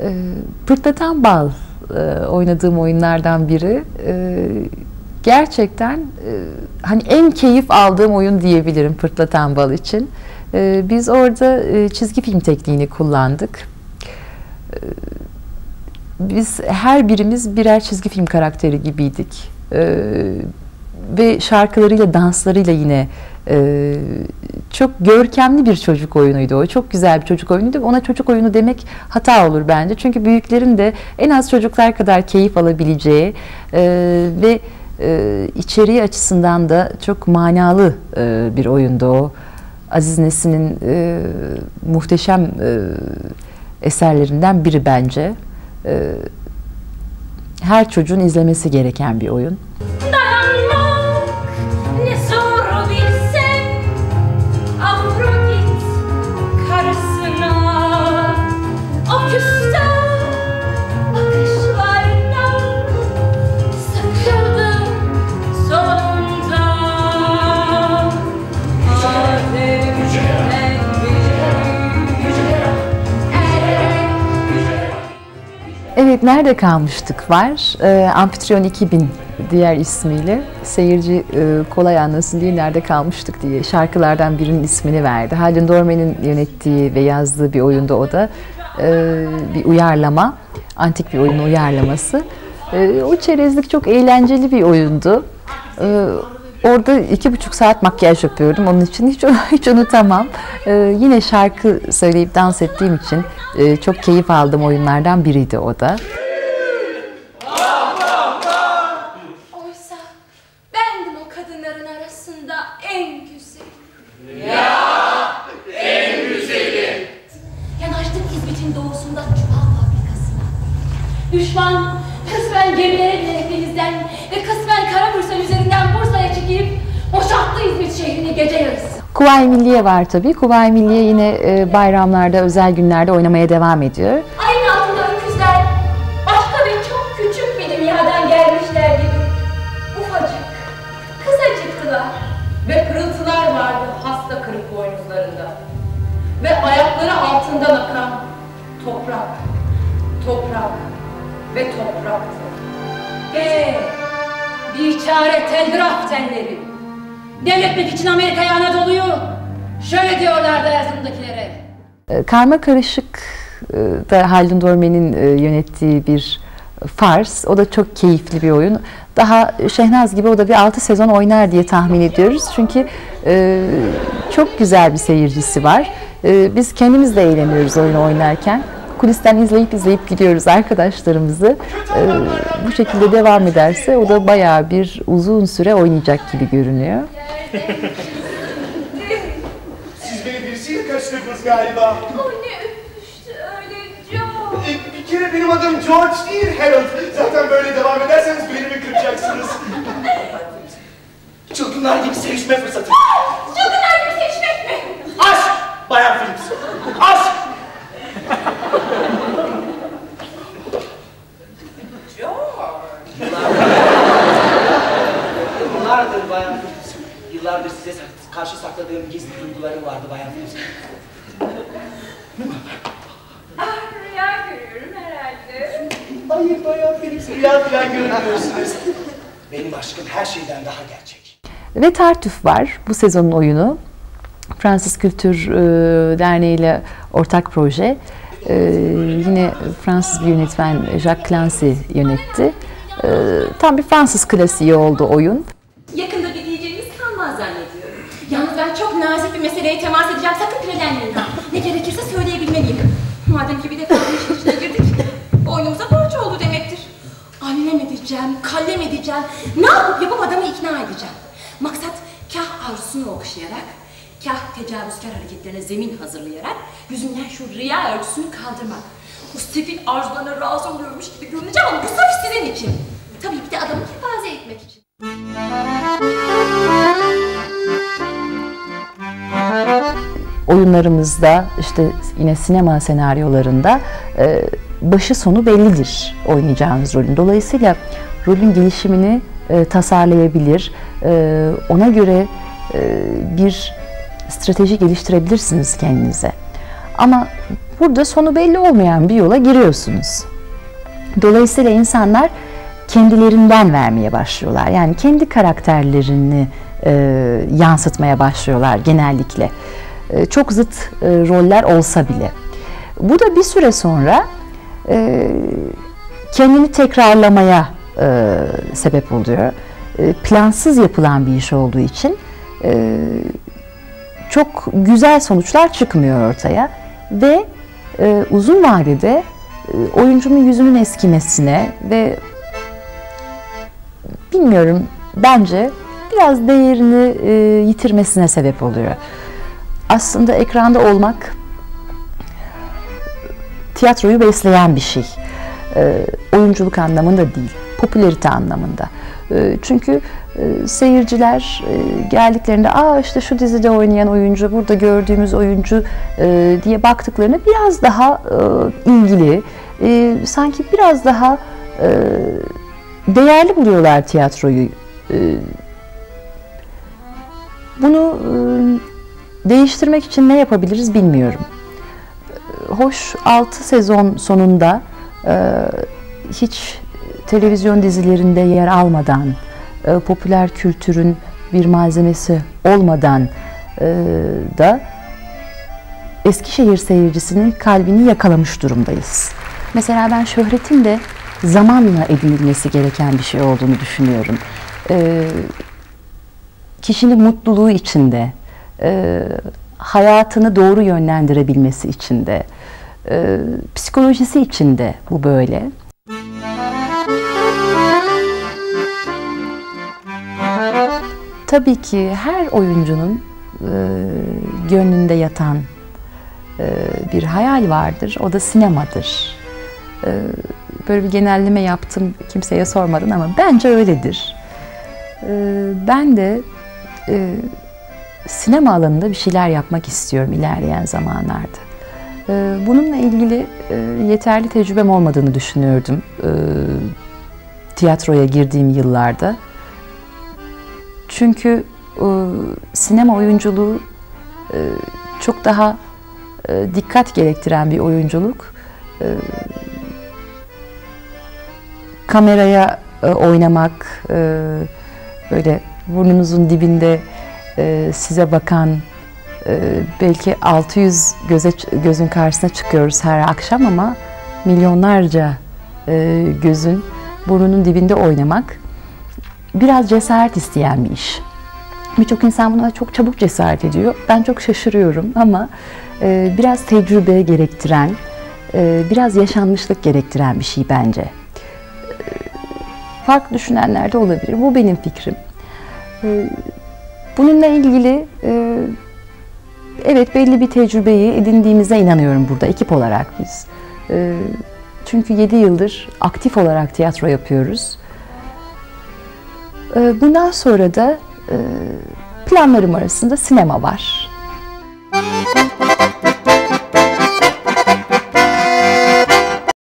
E, Pırtlatan Bal e, oynadığım oyunlardan biri. E, gerçekten e, hani en keyif aldığım oyun diyebilirim Pırtlatan Bal için. E, biz orada e, çizgi film tekniğini kullandık. E, biz her birimiz birer çizgi film karakteri gibiydik. E, ve şarkılarıyla, danslarıyla yine e, çok görkemli bir çocuk oyunuydu o. Çok güzel bir çocuk oyunuydu. Ona çocuk oyunu demek hata olur bence. Çünkü büyüklerin de en az çocuklar kadar keyif alabileceği e, ve e, içeriği açısından da çok manalı e, bir oyundu o. Aziz Nesin'in e, muhteşem e, eserlerinden biri bence. E, her çocuğun izlemesi gereken bir oyun. Nerede kalmıştık var. Ee, Amfitriyon 2000 diğer ismiyle seyirci e, kolay anlasın diye nerede kalmıştık diye şarkılardan birinin ismini verdi. Haldun Dorme'nin yönettiği ve yazdığı bir oyunda o da e, bir uyarlama, antik bir oyunun uyarlaması. E, o çerezlik çok eğlenceli bir oyundu. E, Orada iki buçuk saat makyaj yapıyordum. Onun için hiç hiç unutamam. Ee, yine şarkı söyleyip dans ettiğim için e, çok keyif aldığım oyunlardan biriydi o da. Oysa bendim o kadınların arasında en güzeli. Ya, en güzeli. Yanaştık İzmit'in doğusunda çuval fabrikasına. Düşman kısmen gemilere binerek denizden ve kısmen kara Bursan üzerinden Çekilip boşalttı İzmit şehrini gece yarısı. Kuvayi Milliye var tabii. Kuvayi Milliye yine e, bayramlarda, özel günlerde oynamaya devam ediyor. Ayın altında öküzler başka ve çok küçük bir dünyadan gelmişler gibi. Ufacık, kısacıktılar. Ve pırıltılar vardı hasta kırık boynuzlarında. Ve ayakları altından akan toprak, toprak ve topraktı. Ee, biçare telgraf telleri. Devretmek için Amerika'ya Anadolu'yu şöyle diyorlardı Erzurum'dakilere. E, Karma Karışık e, da Haldun Dorme'nin e, yönettiği bir fars. O da çok keyifli bir oyun. Daha Şehnaz gibi o da bir 6 sezon oynar diye tahmin ediyoruz. Çünkü e, çok güzel bir seyircisi var. E, biz kendimiz de eğleniyoruz oyunu oynarken. Kulisten izleyip izleyip gidiyoruz arkadaşlarımızı. E, bu şekilde devam ederse o da bayağı bir uzun süre oynayacak gibi görünüyor. Siz beni birisiyle karıştırdınız galiba. O ne öpüştü öyle çok. E, bir kere benim adım George değil Harold. Zaten böyle devam ederseniz belimi kıracaksınız. Çılgınlar gibi sevişme fırsatı. Çılgınlar gibi seçmek mi? Aşk! Bayan Phillips. Aşk! Yıllardır Bayan Phillips. Yıllardır size sak- karşı sakladığım gizli duygularım vardı Bayan Phillips. Ah rüya görüyorum herhalde. Hayır Bayan Phillips, rüya falan görmüyorsunuz. Benim aşkım her şeyden daha gerçek. Ve Tartüf var bu sezonun oyunu. Fransız Kültür e, Derneği ile ortak proje. E, yine Fransız bir yönetmen Jacques Clancy yönetti. E, tam bir Fransız klasiği oldu oyun. Meseleye temas edeceğim. Sakın pirelenmeyin. Ne gerekirse söyleyebilmeliyim. Madem ki bir defa bu işin içine girdik, boynumuza borç oldu demektir. Allem edeceğim, kallem edeceğim. Ne yapıp yapıp adamı ikna edeceğim. Maksat kah arzusunu okşayarak, kah tecavüzkar hareketlerine zemin hazırlayarak yüzünden şu riya örtüsünü kaldırmak. O sefil arzularına razı oluyormuş gibi görüneceğim ama bu sırf sizin için. Tabii bir de adamı kepaze Oyunlarımızda işte yine sinema senaryolarında e, başı sonu bellidir oynayacağınız rolün. Dolayısıyla rolün gelişimini e, tasarlayabilir, e, ona göre bir strateji geliştirebilirsiniz kendinize. Ama burada sonu belli olmayan bir yola giriyorsunuz. Dolayısıyla insanlar kendilerinden vermeye başlıyorlar. Yani kendi karakterlerini e, yansıtmaya başlıyorlar genellikle. E, çok zıt e, roller olsa bile. Bu da bir süre sonra e, kendini tekrarlamaya sebep oluyor. Plansız yapılan bir iş olduğu için çok güzel sonuçlar çıkmıyor ortaya ve uzun vadede oyuncunun yüzünün eskimesine ve bilmiyorum bence biraz değerini yitirmesine sebep oluyor. Aslında ekranda olmak tiyatroyu besleyen bir şey. E, oyunculuk anlamında değil, popülerite anlamında. E, çünkü e, seyirciler e, geldiklerinde aa işte şu dizide oynayan oyuncu, burada gördüğümüz oyuncu e, diye baktıklarında biraz daha e, ilgili, e, sanki biraz daha e, değerli buluyorlar tiyatroyu. E, bunu e, değiştirmek için ne yapabiliriz bilmiyorum. Hoş 6 sezon sonunda e, hiç televizyon dizilerinde yer almadan, e, popüler kültürün bir malzemesi olmadan e, da Eskişehir seyircisinin kalbini yakalamış durumdayız. Mesela ben şöhretin de zamanla edinilmesi gereken bir şey olduğunu düşünüyorum. E, kişinin mutluluğu içinde, e, hayatını doğru yönlendirebilmesi içinde, e, psikolojisi içinde bu böyle. Tabii ki her oyuncunun e, gönlünde yatan e, bir hayal vardır. O da sinemadır. E, böyle bir genelleme yaptım, kimseye sormadın ama bence öyledir. E, ben de e, sinema alanında bir şeyler yapmak istiyorum ilerleyen zamanlarda. E, bununla ilgili e, yeterli tecrübem olmadığını düşünüyordum e, tiyatroya girdiğim yıllarda. Çünkü e, sinema oyunculuğu çok daha dikkat gerektiren bir oyunculuk. Kameraya oynamak, böyle burnunuzun dibinde e, size bakan, e, belki 600 göze, gözün karşısına çıkıyoruz her akşam ama milyonlarca e, gözün burnunun dibinde oynamak biraz cesaret isteyen bir iş. Birçok insan buna çok çabuk cesaret ediyor. Ben çok şaşırıyorum ama biraz tecrübe gerektiren, biraz yaşanmışlık gerektiren bir şey bence. E, farklı düşünenler de olabilir. Bu benim fikrim. Bununla ilgili e, evet belli bir tecrübeyi edindiğimize inanıyorum burada ekip olarak biz. E, çünkü 7 yıldır aktif olarak tiyatro yapıyoruz. Bundan sonra da planlarım arasında sinema var.